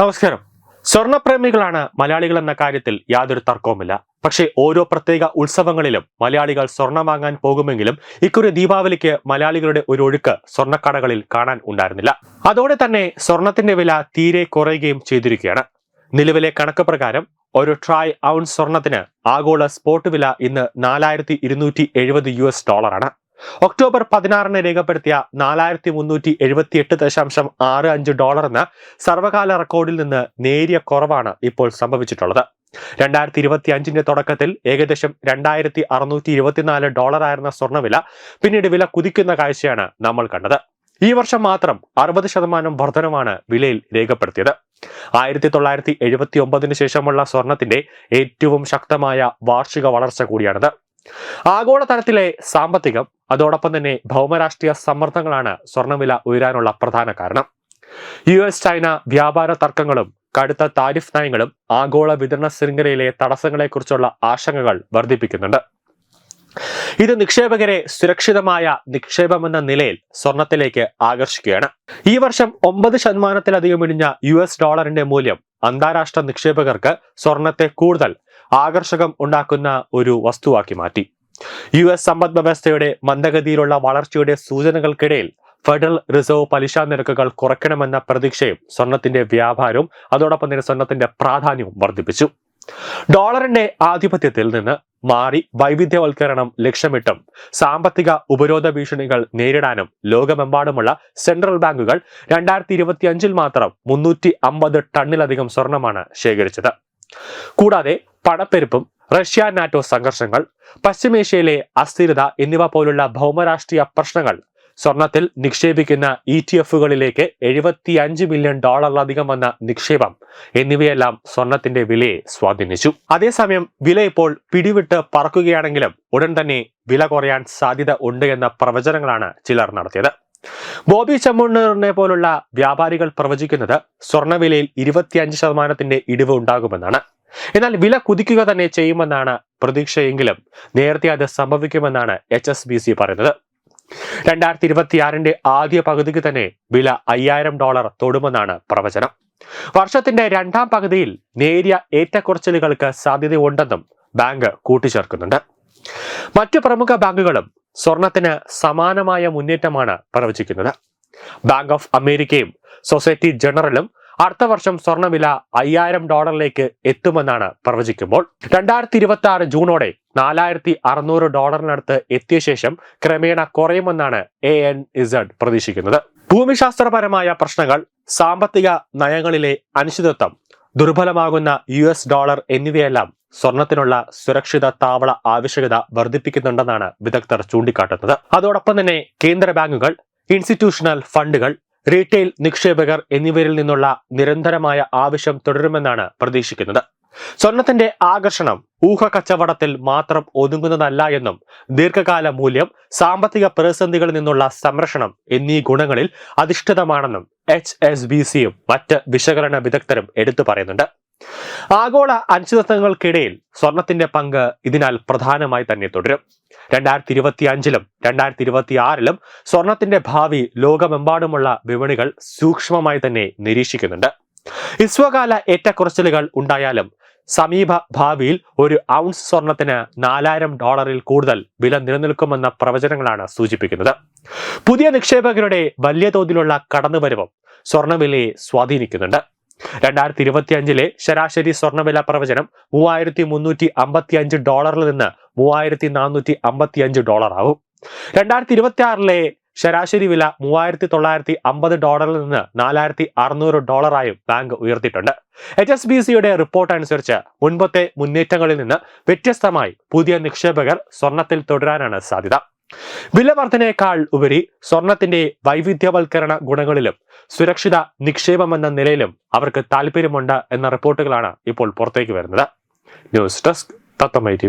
നമസ്കാരം. സ്വർണപ്രേമികളാണ് മലയാളികൾ എന്ന കാര്യത്തിൽ യാതൊരു തർക്കവുമില്ല. പക്ഷേ ഓരോ പ്രത്യേക ഉത്സവങ്ങളിലും മലയാളികൾ സ്വർണം വാങ്ങാൻ പോകുമെങ്കിലും ഇക്കുറി ദീപാവലിക്ക് മലയാളികളുടെ ഒരു ഒഴുക്ക് സ്വർണക്കടകളിൽ കാണാൻ ഉണ്ടായിരുന്നില്ല. അതോടെ തന്നെ സ്വർണത്തിന്റെ വില തീരെ കുറയുകയും ചെയ്തിരിക്കുകയാണ്. നിലവിലെ കണക്ക് പ്രകാരം ഒരു ട്രായ് ഔൺസ് സ്വർണത്തിന് ആഗോള സ്പോട്ട് വില ഇന്ന് നാലായിരത്തി ഇരുന്നൂറ്റി എഴുപത് യു എസ് ഡോളറാണ്. ഒക്ടോബർ പതിനാറിന് രേഖപ്പെടുത്തിയ നാലായിരത്തി മുന്നൂറ്റി എഴുപത്തി എട്ട് ദശാംശം ആറ് അഞ്ച് ഡോളർ എന്ന സർവകാല റെക്കോർഡിൽ നിന്ന് നേരിയ കുറവാണ് ഇപ്പോൾ സംഭവിച്ചിട്ടുള്ളത്. രണ്ടായിരത്തി ഇരുപത്തി അഞ്ചിന്റെ തുടക്കത്തിൽ ഏകദേശം രണ്ടായിരത്തി അറുന്നൂറ്റി ഇരുപത്തിനാല് ഡോളറായിരുന്ന സ്വർണവില പിന്നീട് വില കുതിക്കുന്ന കാഴ്ചയാണ് നമ്മൾ കണ്ടത്. ഈ വർഷം മാത്രം അറുപത് ശതമാനം വർധനമാണ് വിലയിൽ രേഖപ്പെടുത്തിയത്. ആയിരത്തി തൊള്ളായിരത്തി എഴുപത്തി ഒമ്പതിന് ശേഷമുള്ള സ്വർണത്തിന്റെ ഏറ്റവും ശക്തമായ വാർഷിക വളർച്ച കൂടിയാണിത്. ആഗോളതലത്തിലെ സാമ്പത്തികം അതോടൊപ്പം തന്നെ ഭൗമരാഷ്ട്രീയ സമ്മർദ്ദങ്ങളാണ് സ്വർണവില ഉയരാനുള്ള പ്രധാന കാരണം. യു എസ് ചൈന വ്യാപാര തർക്കങ്ങളും കടുത്ത താരിഫ് നയങ്ങളും ആഗോള വിതരണ ശൃംഖലയിലെ തടസ്സങ്ങളെക്കുറിച്ചുള്ള ആശങ്കകൾ വർദ്ധിപ്പിക്കുന്നുണ്ട്. ഇത് നിക്ഷേപകരെ സുരക്ഷിതമായ നിക്ഷേപമെന്ന നിലയിൽ സ്വർണത്തിലേക്ക് ആകർഷിക്കുകയാണ്. ഈ വർഷം ഒമ്പത് ശതമാനത്തിലധികം ഇടിഞ്ഞ യു എസ് ഡോളറിന്റെ മൂല്യം അന്താരാഷ്ട്ര നിക്ഷേപകർക്ക് സ്വർണത്തെ കൂടുതൽ ആകർഷകം ഉണ്ടാക്കുന്ന ഒരു വസ്തുവാക്കി മാറ്റി. യു എസ് സമ്പദ് വ്യവസ്ഥയുടെ മന്ദഗതിയിലുള്ള വളർച്ചയുടെ സൂചനകൾക്കിടയിൽ ഫെഡറൽ റിസർവ് പലിശ നിരക്കുകൾ കുറയ്ക്കണമെന്ന പ്രതീക്ഷയും സ്വർണത്തിന്റെ വ്യാപാരവും അതോടൊപ്പം തന്നെ സ്വർണത്തിന്റെ പ്രാധാന്യവും വർദ്ധിപ്പിച്ചു. ഡോളറിന്റെ ആധിപത്യത്തിൽ നിന്ന് മാറി വൈവിധ്യവൽക്കരണം ലക്ഷ്യമിട്ടും സാമ്പത്തിക ഉപരോധ ഭീഷണികൾ നേരിടാനും ലോകമെമ്പാടുമുള്ള സെൻട്രൽ ബാങ്കുകൾ രണ്ടായിരത്തി ഇരുപത്തി അഞ്ചിൽ മാത്രം മുന്നൂറ്റി അമ്പത് ടണ്ണിലധികം സ്വർണമാണ് ശേഖരിച്ചത്. കൂടാതെ പണപ്പെരുപ്പും റഷ്യ നാറ്റോ സംഘർഷങ്ങൾ പശ്ചിമേഷ്യയിലെ അസ്ഥിരത എന്നിവ പോലുള്ള ഭൗമരാഷ്ട്രീയ പ്രശ്നങ്ങൾ സ്വർണത്തിൽ നിക്ഷേപിക്കുന്ന ഇ ടി എഫുകളിലേക്ക് എഴുപത്തിയഞ്ച് മില്യൺ ഡോളറിലധികം വന്ന നിക്ഷേപം എന്നിവയെല്ലാം സ്വർണത്തിന്റെ വിലയെ സ്വാധീനിച്ചു. അതേസമയം വില ഇപ്പോൾ പിടിവിട്ട് പറക്കുകയാണെങ്കിലും ഉടൻ തന്നെ വില കുറയാൻ സാധ്യത ഉണ്ട് എന്ന പ്രവചനങ്ങളാണ് ചിലർ നടത്തിയത്. ബോബി ചമ്മണ്ണറിനെ പോലുള്ള വ്യാപാരികൾ പ്രവചിക്കുന്നത് സ്വർണവിലയിൽ ഇരുപത്തിയഞ്ച് ശതമാനത്തിന്റെ ഇടിവ് ഉണ്ടാകുമെന്നാണ്. എന്നാൽ വില കുതിക്കുക തന്നെ ചെയ്യുമെന്നാണ് പ്രതീക്ഷയെങ്കിലും നേരത്തെ അത് സംഭവിക്കുമെന്നാണ് എച്ച് എസ് ബി സി പറയുന്നത്. രണ്ടായിരത്തി ഇരുപത്തിയാറിന്റെ ആദ്യ പകുതിക്ക് തന്നെ വില അയ്യായിരം ഡോളർ തൊടുമെന്നാണ് പ്രവചനം. വർഷത്തിന്റെ രണ്ടാം പകുതിയിൽ നേരിയ ഏറ്റക്കുറച്ചിലുകൾക്ക് സാധ്യതയുണ്ടെന്നും ബാങ്ക് കൂട്ടിച്ചേർക്കുന്നുണ്ട്. മറ്റു പ്രമുഖ ബാങ്കുകളും സ്വർണത്തിന് സമാനമായ മുന്നേറ്റമാണ് പ്രവചിക്കുന്നത്. ബാങ്ക് ഓഫ് അമേരിക്കയും സൊസൈറ്റി ജനറലും അടുത്ത വർഷം സ്വർണവില അയ്യായിരം ഡോളറിലേക്ക് എത്തുമെന്നാണ് പ്രവചിക്കുമ്പോൾ രണ്ടായിരത്തി ഇരുപത്തി ആറ് ജൂണോടെ നാലായിരത്തി അറുന്നൂറ് ഡോളറിനടുത്ത് എത്തിയ ശേഷം ക്രമേണ കുറയുമെന്നാണ് എ എൻ ഇസഡ് പ്രതീക്ഷിക്കുന്നത്. ഭൂമിശാസ്ത്രപരമായ പ്രശ്നങ്ങൾ സാമ്പത്തിക നയങ്ങളിലെ അനിശ്ചിതത്വം ദുർബലമാകുന്ന യു എസ് ഡോളർ എന്നിവയെല്ലാം സ്വർണത്തിനുള്ള സുരക്ഷിത താവള ആവശ്യകത വർദ്ധിപ്പിക്കുന്നുണ്ടെന്നാണ് വിദഗ്ധർ ചൂണ്ടിക്കാട്ടുന്നത്. അതോടൊപ്പം തന്നെ കേന്ദ്ര ബാങ്കുകൾ ഇൻസ്റ്റിറ്റ്യൂഷണൽ ഫണ്ടുകൾ റീറ്റെയിൽ നിക്ഷേപകർ എന്നിവരിൽ നിന്നുള്ള നിരന്തരമായ ആവശ്യം തുടരുമെന്നാണ് പ്രതീക്ഷിക്കുന്നത്. സ്വർണത്തിന്റെ ആകർഷണം ഊഹ കച്ചവടത്തിൽ മാത്രം ഒതുങ്ങുന്നതല്ല എന്നും ദീർഘകാല മൂല്യം സാമ്പത്തിക പ്രതിസന്ധികളിൽ നിന്നുള്ള സംരക്ഷണം എന്നീ ഗുണങ്ങളിൽ അധിഷ്ഠിതമാണെന്നും എച്ച് എസ് ബി സിയും മറ്റ് വിശകലന വിദഗ്ധരും എടുത്തു പറയുന്നുണ്ട്. ആഗോള അനിശ്ചിതത്വങ്ങൾക്കിടയിൽ സ്വർണത്തിന്റെ പങ്ക് ഇതിനാൽ പ്രധാനമായി തന്നെ തുടരും. രണ്ടായിരത്തി ഇരുപത്തി അഞ്ചിലും രണ്ടായിരത്തി ഇരുപത്തി ആറിലും സ്വർണത്തിന്റെ ഭാവി ലോകമെമ്പാടുമുള്ള വിപണികൾ സൂക്ഷ്മമായി തന്നെ നിരീക്ഷിക്കുന്നുണ്ട്. ഇസ്വകാല ഏറ്റക്കുറച്ചിലുകൾ ഉണ്ടായാലും സമീപ ഭാവിയിൽ ഒരു ഔൺസ് സ്വർണത്തിന് നാലായിരം ഡോളറിൽ കൂടുതൽ വില നിലനിൽക്കുമെന്ന പ്രവചനങ്ങളാണ് സൂചിപ്പിക്കുന്നത്. പുതിയ നിക്ഷേപകരുടെ വലിയ തോതിലുള്ള കടന്നുവരവും സ്വർണവിലയെ സ്വാധീനിക്കുന്നുണ്ട്. രണ്ടായിരത്തി ഇരുപത്തി അഞ്ചിലെ ശരാശരി സ്വർണവില പ്രവചനം മൂവായിരത്തി മുന്നൂറ്റി അമ്പത്തി അഞ്ച് ഡോളറിൽ നിന്ന് മൂവായിരത്തി നാനൂറ്റി അമ്പത്തി അഞ്ച് ഡോളർ ആവും രണ്ടായിരത്തി ഇരുപത്തി ആറിലെ ശരാശരി വില മൂവായിരത്തി തൊള്ളായിരത്തി അമ്പത് ഡോളറിൽ നിന്ന് നാലായിരത്തി അറുന്നൂറ് ഡോളറായും ബാങ്ക് ഉയർത്തിയിട്ടുണ്ട്. എച്ച് എസ് ബി സിയുടെ റിപ്പോർട്ട് അനുസരിച്ച് മുൻപത്തെ മുന്നേറ്റങ്ങളിൽ നിന്ന് വ്യത്യസ്തമായി പുതിയ നിക്ഷേപകർ സ്വർണത്തിൽ തുടരാനാണ് സാധ്യത. വില വർധനയേക്കാൾ ഉപരി സ്വർണത്തിന്റെ വൈവിധ്യവൽക്കരണ ഗുണങ്ങളിലും സുരക്ഷിത നിക്ഷേപം എന്ന നിലയിലും അവർക്ക് താല്പര്യമുണ്ട് എന്ന റിപ്പോർട്ടുകളാണ് ഇപ്പോൾ പുറത്തേക്ക് വരുന്നത്. ന്യൂസ് ഡെസ്ക് തത്തമ്മ ടി